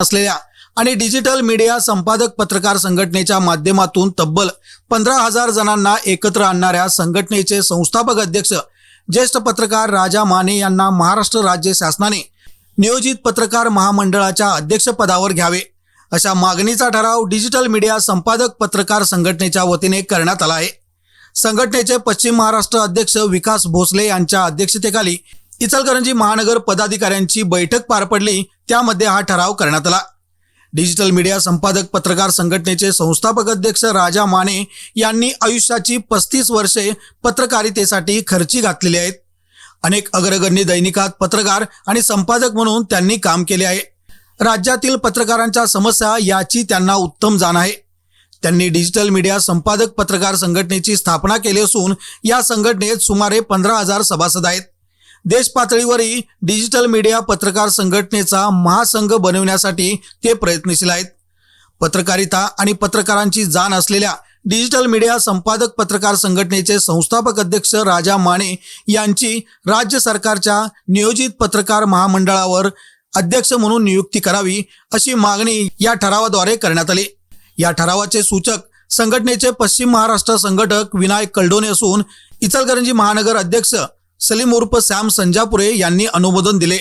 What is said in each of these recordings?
असलेल्या आणि digital media संपादक पत्रकार संघटनेच्या माध्यमातून तब्बल पंधरा हजार जणांना एकत्र आणणाऱ्या संघटनेचे संस्थापक अध्यक्ष ज्येष्ठ पत्रकार राजा माने यांना महाराष्ट्र राज्य शासनाने नियोजित पत्रकार महामंडळाच्या अध्यक्षपदावर घ्यावे. अशा मागणीचा ठराव डिजिटल मीडिया संपादक पत्रकार संघटनेच्या वतीने करण्यात आला आहे. संघटनेचे पश्चिम महाराष्ट्र अध्यक्ष विकास भोसले यांच्या अध्यक्षतेखाली इचलकरंजी महानगर पदाधिकाऱ्यांची बैठक पार पडली. त्यामध्ये हा ठराव करण्यात आला. डिजिटल मीडिया संपादक पत्रकार संघटनेचे संस्थापक अध्यक्ष राजा माने यांनी आयुष्याची पस्तीस वर्षे पत्रकारितेसाठी खर्ची घातलेली आहेत. अनेक अग्रगण्य दैनिकात पत्रकार आणि संपादक म्हणून त्यांनी काम केले आहे. राज्यातील पत्रकारांच्या समस्या याची त्यांना उत्तम जाण आहे. त्यांनी डिजिटल मीडिया संपादक पत्रकार संघटनेची स्थापना केली असून या संघटनेत सुमारे पंधरा हजार सभासद आहेत. देश पातळीवरही डिजिटल मीडिया पत्रकार संघटनेचा महासंघ बनवण्यासाठी ते प्रयत्नशील आहेत. पत्रकारिता आणि पत्रकारांची जाण असलेल्या डिजिटल मीडिया संपादक पत्रकार संघटनेचे संस्थापक अध्यक्ष राजा माने यांची राज्य सरकारच्या नियोजित पत्रकार महामंडळावर अध्यक्ष म्हणून नियुक्ती करावी अशी मागणी या ठरावाद्वारे करण्यात आली. या ठरावाचे सूचक संघटनेचे पश्चिम महाराष्ट्र संघटक विनायक कल्डोने असून इचलकरंजी महानगर अध्यक्ष सलीम उर्फ सॅम संजापुरे यांनी अनुमोदन दिले.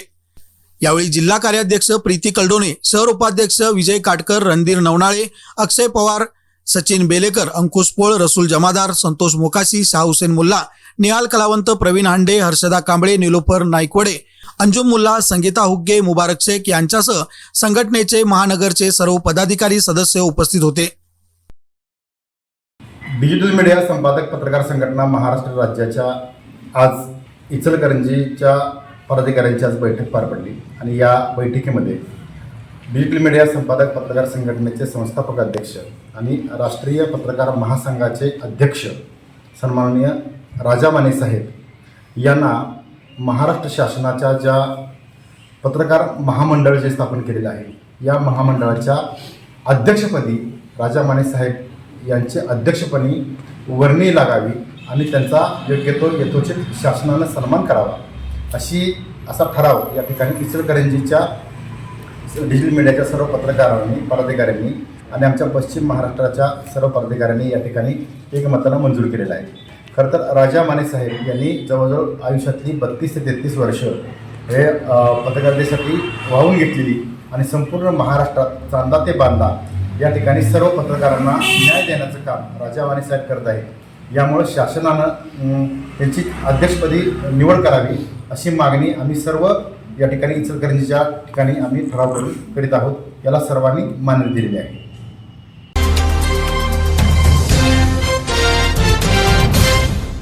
यावेळी जिल्हा कार्याध्यक्ष प्रीती कलडोणे शहर उपाध्यक्ष विजय काटकर रणधीर नवनाळे अक्षय पवार सचिन बेलेकर अंकुश पोळ रसूल जमादार संतोष मोकाशी शाह हुसेन मुल्ला निहाल कलावंत प्रवीण हांडे हर्षदा कांबळे निलोफर नाईकवडे अंजुम मुल्ला संगीता हुग्गे मुबारक शेख यांच्यासह संघटनेचे महानगरचे सर्व पदाधिकारी सदस्य उपस्थित होते. डिजिटल मीडिया संपादक पत्रकार संघटना महाराष्ट्र राज्याच्या आज इचलकरंजीच्या पदाधिकाऱ्यांची आज बैठक पार पडली आणि या बैठकीमध्ये डिजिटल मीडिया संपादक पत्रकार संघटनेचे संस्थापक अध्यक्ष आणि राष्ट्रीय पत्रकार महासंघाचे अध्यक्ष सन्माननीय राजा माने साहेब यांना महाराष्ट्र शासनाच्या ज्या पत्रकार महामंडळ जे स्थापन केलेलं आहे या महामंडळाच्या अध्यक्षपदी राजा माने साहेब यांचे अध्यक्षपणी वर्णी लागावी आणि त्यांचा योग्य तो यथोचित शासनानं सन्मान करावा. अशी असा ठराव या ठिकाणी इचलकरंजीच्या डिजिटल मीडियाच्या सर्व पत्रकारांनी पदाधिकाऱ्यांनी आणि आमच्या पश्चिम महाराष्ट्राच्या सर्व पदाधिकाऱ्यांनी या ठिकाणी एकमतानं मंजूर केलेला आहे. खरं तर राजा माने साहेब यांनी जवळजवळ आयुष्यातली बत्तीस ते तेहतीस वर्ष हे पत्रकारितेसाठी वाहून घेतलेली आणि संपूर्ण महाराष्ट्रात चांदा ते बांधा या ठिकाणी सर्व पत्रकारांना न्याय देण्याचं काम राजा माने साहेब करत आहेत. यामुळं शासनानं त्यांची अध्यक्षपदी निवड करावी अशी मागणी आम्ही सर्व या ठिकाणी इचलकरंजीच्या ठिकाणी आम्ही ठराव करून करीत आहोत. याला सर्वांनी मान्यता दिलेली आहे.